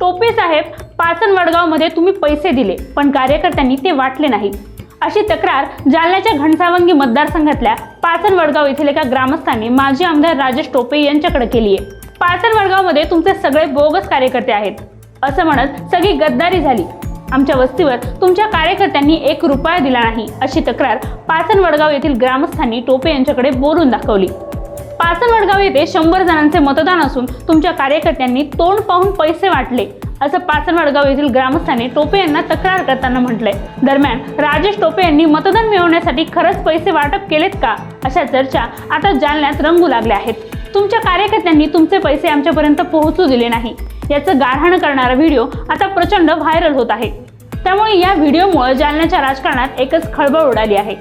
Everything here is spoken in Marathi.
टोपे साहेब पाचन वडगावमध्ये तुम्ही पैसे दिले पण कार्यकर्त्यांनी ते वाटले नाही. अशी तक्रार जालन्याच्या घनसावंगी मतदारसंघातल्या पाचन वडगाव येथील एका ग्रामस्थांनी माजी आमदार राजेश टोपे यांच्याकडे केली आहे. पाचन वडगावमध्ये तुमचे सगळे बोगस कार्यकर्ते आहेत असं म्हणत सगळी गद्दारी झाली. आमच्या वस्तीवर तुमच्या कार्यकर्त्यांनी एक रुपया दिला नाही अशी तक्रार पाचन वडगाव येथील ग्रामस्थांनी टोपे यांच्याकडे बोलून दाखवली. पाचन वडगाव येथे शंभर जणांचे मतदान असून तुमच्या कार्यकर्त्यांनी तोंड पाहून पैसे वाटले असं पाचन वडगाव येथील ग्रामस्थांनी टोपे यांना तक्रार करताना म्हटलंय. दरम्यान राजेश टोपे यांनी मतदान मिळवण्यासाठी खरंच पैसे वाटप केलेत का? अशा चर्चा आता जालन्यात रंगू लागल्या आहेत. तुमच्या कार्यकर्त्यांनी तुमचे पैसे आमच्यापर्यंत पोहोचू दिले नाही. याचं गारहाण करणारा व्हिडिओ आता प्रचंड व्हायरल होत आहे. त्यामुळे या व्हिडिओमुळे जालन्याच्या राजकारणात एकच खळबळ उडाली आहे.